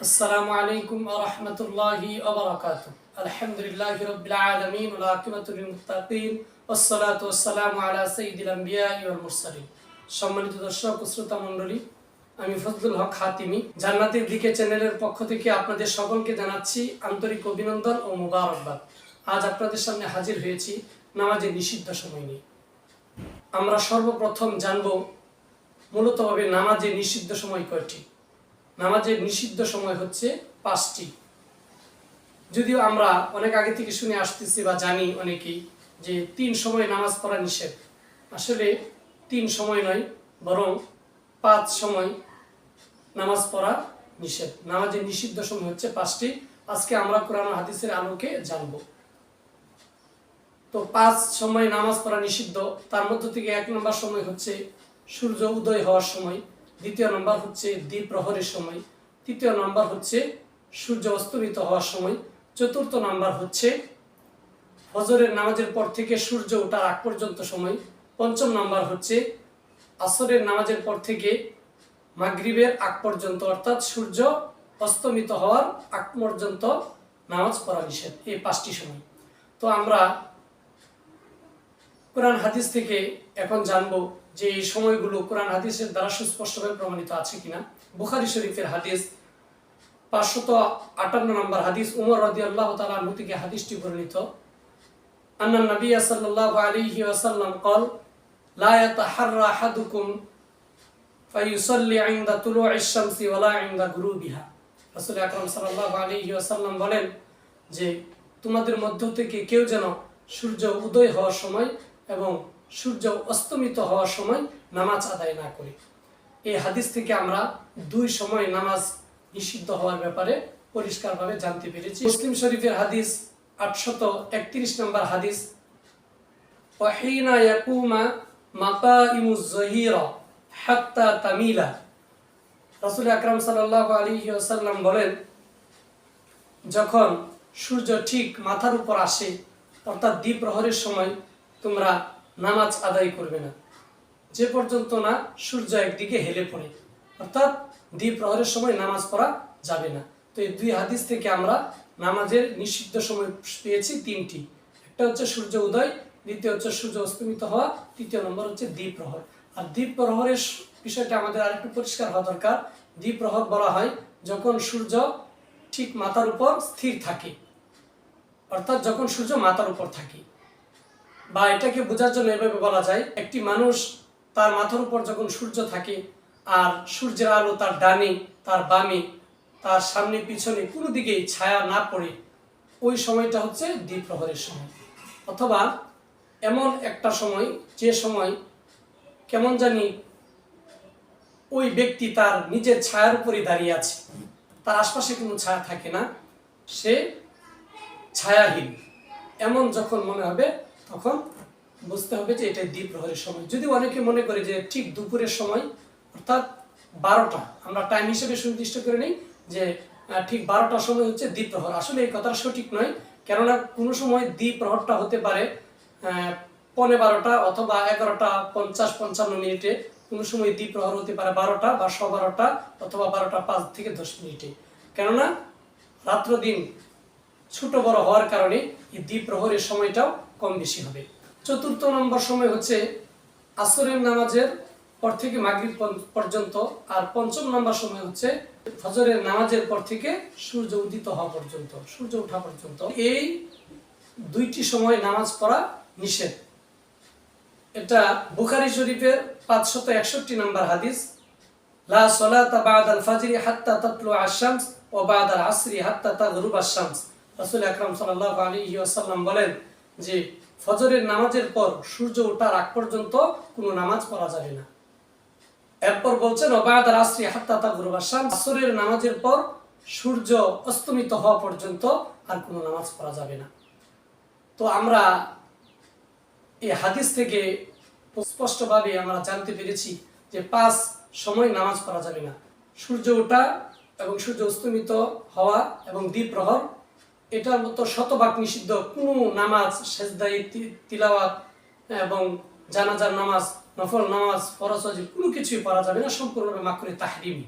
السلام عليكم ورحمة الله وبركاته الحمد لله رب العالمين والعاقبة للمتقين والصلاة والسلام على سيد الأنبياء والمرسلين সম্মানিত দর্শক ও শ্রোতা মণ্ডলী আমি ফজলুল হক হাতিমি জান্নাতের দিকে চ্যানেলের পক্ষ থেকে আপনাদের সকলকে জানাচ্ছি আন্তরিক অভিনন্দন ও মুবারকবাদ আজ আপনাদের সামনে হাজির হয়েছি নামাজের নিষিদ্ধ সময় নিয়ে আমরা সর্বপ্রথম জানব মূলতভাবে নামাজের নিষিদ্ধ সময় কয়টি নামাজের নিষিদ্ধ সময় হচ্ছে পাঁচটি। যদিও আমরা অনেক আগে থেকে শুনে আসতেছি বা জানি অনেকেই যে তিন সময় নামাজ পড়া নিষেধ। আসলে তিন সময় নয়, বরং পাঁচ সময় নামাজ পড়া নিষেধ। নামাজের নিষিদ্ধ সময় হচ্ছে পাঁচটি। আজকে আমরা কোরআন হাদিসের আলোকে জানব। তো পাঁচ সময় নামাজ পড়া নিষিদ্ধ, তার মধ্য থেকে এক নম্বর সময় হচ্ছে সূর্য উদয় হওয়ার সময়। দ্বিতীয় নম্বর হচ্ছে দ্বীপ প্রহরের সময়। তৃতীয় নম্বর হচ্ছে সূর্য অস্তমিত হওয়ার সময়। চতুর্থ নাম্বার হচ্ছে ফজরের নামাজের পর থেকে সূর্য ওঠার আগ পর্যন্ত সময়। পঞ্চম নাম্বার হচ্ছে আসরের নামাজের পর থেকে মাগরিবের আগ পর্যন্ত, অর্থাৎ সূর্য অস্তমিত হওয়ার আগ পর্যন্ত নামাজ পড়া নিষেধ, এই পাঁচটি সময়। তো আমরা কোরআন হাদিস থেকে এখন জানব যে এই সময়গুলো কোরআন হাদিসের দ্বারা সুস্পষ্টভাবে প্রমাণিত আছে কিনা। বুখারি শরীফের হাদিস পাঁচশত আটান্ন নম্বর হাদিস, উমর রদি আল্লাহ তালা থেকে হাদিসটি বর্ণিত। আন্না নবী আসাল্লাহ আলিহি ওয়াসাল্লাম কল, লা ইয়াতাহাররা আহাদুকুম ফাইউসাল্লি ইনদা তুলুইশ শামসি ওয়ালা ইনদা গুরুবিহা। রাসূল আকরাম সাল্লাল্লাহু আলাইহি ওয়াসাল্লাম বলেন যে, তোমাদের মধ্য থেকে কেউ যেন সূর্য উদয় হওয়ার সময় এবং সূর্য অস্তমিত হওয়ার সময় নামাজ আদায় না করি। এই হাদিস থেকে আমরা দুই সময় নামাজ নিষিদ্ধ হওয়ার ব্যাপারে পরিষ্কারভাবে জানতে পেরেছি। মুসলিম শরীফের হাদিস আটশত একত্রিশ নম্বর হাদিস বলেন, যখন সূর্য ঠিক মাথার উপর আসে, অর্থাৎ দ্বীপ প্রহরের সময় তোমরা নামাজ আদায় করবে না। যে পর্যন্ত না সূর্য একদিকে হেলে পড়ে, অর্থাৎ দ্বীপ প্রহরের সময় নামাজ পড়া যাবে না। তো এই দুই হাদিস থেকে আমরা নামাজের নিষিদ্ধ সময় পেয়েছি তিনটি। একটা হচ্ছে সূর্য উদয়, দ্বিতীয় হচ্ছে সূর্য অস্তমিত হওয়া, তৃতীয় নম্বর হচ্ছে দ্বীপ প্রহর। আর দ্বীপ প্রহরের বিষয়টা আমাদের আরেকটু পরিষ্কার হওয়া দরকার। দ্বীপ প্রহর বলা হয় যখন সূর্য ঠিক মাথার উপর স্থির থাকে, অর্থাৎ যখন সূর্য মাথার উপর থাকে। বা এটাকে বোঝার জন্য এভাবে বলা যায়, একটি মানুষ তার মাথার উপর যখন সূর্য থাকে আর সূর্যের আলো তার ডানে, তার বামে, তার সামনে, পিছনে কোনো দিকেই ছায়া না পড়ে, ওই সময়টা হচ্ছে দ্বীপ প্রহরের সময়। অথবা এমন একটা সময়, যে সময় কেমন জানি ওই ব্যক্তি তার নিজের ছায়ার উপরে দাঁড়িয়ে আছে, তার আশপাশে কোনো ছায়া থাকে না, সে ছায়াহীন। এমন যখন মনে হবে তখন বুঝতে হবে যে এটা দ্বীপ প্রহরের সময়। যদি অনেকে মনে করে যে ঠিক দুপুরের সময় অর্থাৎ বারোটা আমরা টাইম হিসেবে সুনির্দিষ্ট করে নিই যে ঠিক বারোটার সময় হচ্ছে দ্বীপ প্রহর আসলে এই কথাটা সঠিক নয় কেননা কোনো সময় দ্বীপ প্রহরটা হতে পারে আহ, পৌনে বারোটা অথবা এগারোটা পঞ্চাশ পঞ্চান্ন মিনিটে। কোনো সময় দ্বীপ প্রহর হতে পারে বারোটা বা শ বারোটা অথবা বারোটা পাঁচ থেকে দশ মিনিটে। কেননা রাত্র দিন ছোট বড় হওয়ার কারণে এই দ্বীপ প্রহরের সময়টাও কম বেশি হবে। চতুর্থ নম্বর সময় হচ্ছে আসরের নামাজের পর থেকে মাগরিব পর্যন্ত, আর পঞ্চম নম্বর সময় হচ্ছে ফজরের নামাজের পর থেকে সূর্য উদিত হওয়া পর্যন্ত, সূর্য ওঠা পর্যন্ত। এই দুইটি সময় নামাজ পড়া নিষেধ। এটা বুখারি শরীফের পাঁচশত একষট্টি নম্বর হাদিস, লা সলাতা বাদাল ফাজরি হাত্তা তাতলু আশ-শামস ও বাদাল আসরি হাত্তা তাগরুব আশ-শামস। রাসূল আকরাম সাল্লাল্লাহু আলাইহি ওয়াসাল্লাম বলেন যে ফজরের নামাজের পর সূর্য ওঠার আগ পর্যন্ত কোনো নামাজ পড়া যাবে না। এরপর বলছেন ওবাদাল আসরি হাত্তা তাগরুব আশ-শামস আসরের নামাজের পর সূর্য অস্তমিত হওয়া পর্যন্ত আর কোনো নামাজ পড়া যাবে না। তো আমরা এই হাদিস থেকে স্পষ্টভাবে আমরা জানতে পেরেছি যে পাঁচ সময় নামাজ পড়া যাবে না। সূর্য ওঠা এবং সূর্য অস্তমিত হওয়া এবং দ্বীপ প্রহর এটার মতো শতভাগ নিষিদ্ধ কোনো নামাজ সেজদাই তিলাওয়াত, এবং জানাজার নামাজ, নফল নামাজ, ফরজ কোনো কিছুই পড়া যাবে না, সম্পূর্ণভাবে মাকরে তাহরিমি।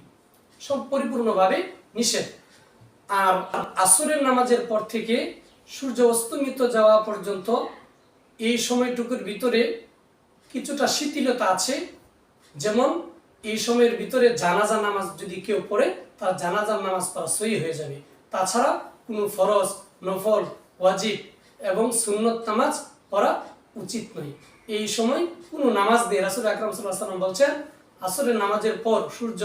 সব পরিপূর্ণভাবে নিষেধ। আর আসরের নামাজের পর থেকে সূর্য অস্তমিত যাওয়া পর্যন্ত এই সময়টুকুর ভিতরে কিছুটা শিথিলতা আছে। যেমন এই সময়ের ভিতরে জানাজা নামাজ যদি কেউ পড়ে, তার জানাজার নামাজ পড়া সই হয়ে যাবে। তাছাড়া ফরজ, নফল, ওয়াজিব এবং সুন্নত নামাজ পড়া উচিত নয়। এই সময় কোনো নামাজ নেই। রাসুল আকরাম সাল্লাম বলছেন, আসরের নামাজের পর সূর্য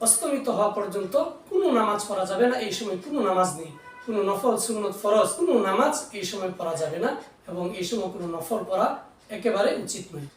অস্তমিত হওয়া পর্যন্ত কোনো নামাজ পড়া যাবে না। এই সময় কোনো নামাজ নেই। কোনো নফল, সুন্নত, ফরজ, কোনো নামাজ এই সময় পড়া যাবে না এবং এই সময় কোনো নফল পড়া একেবারে উচিত নয়।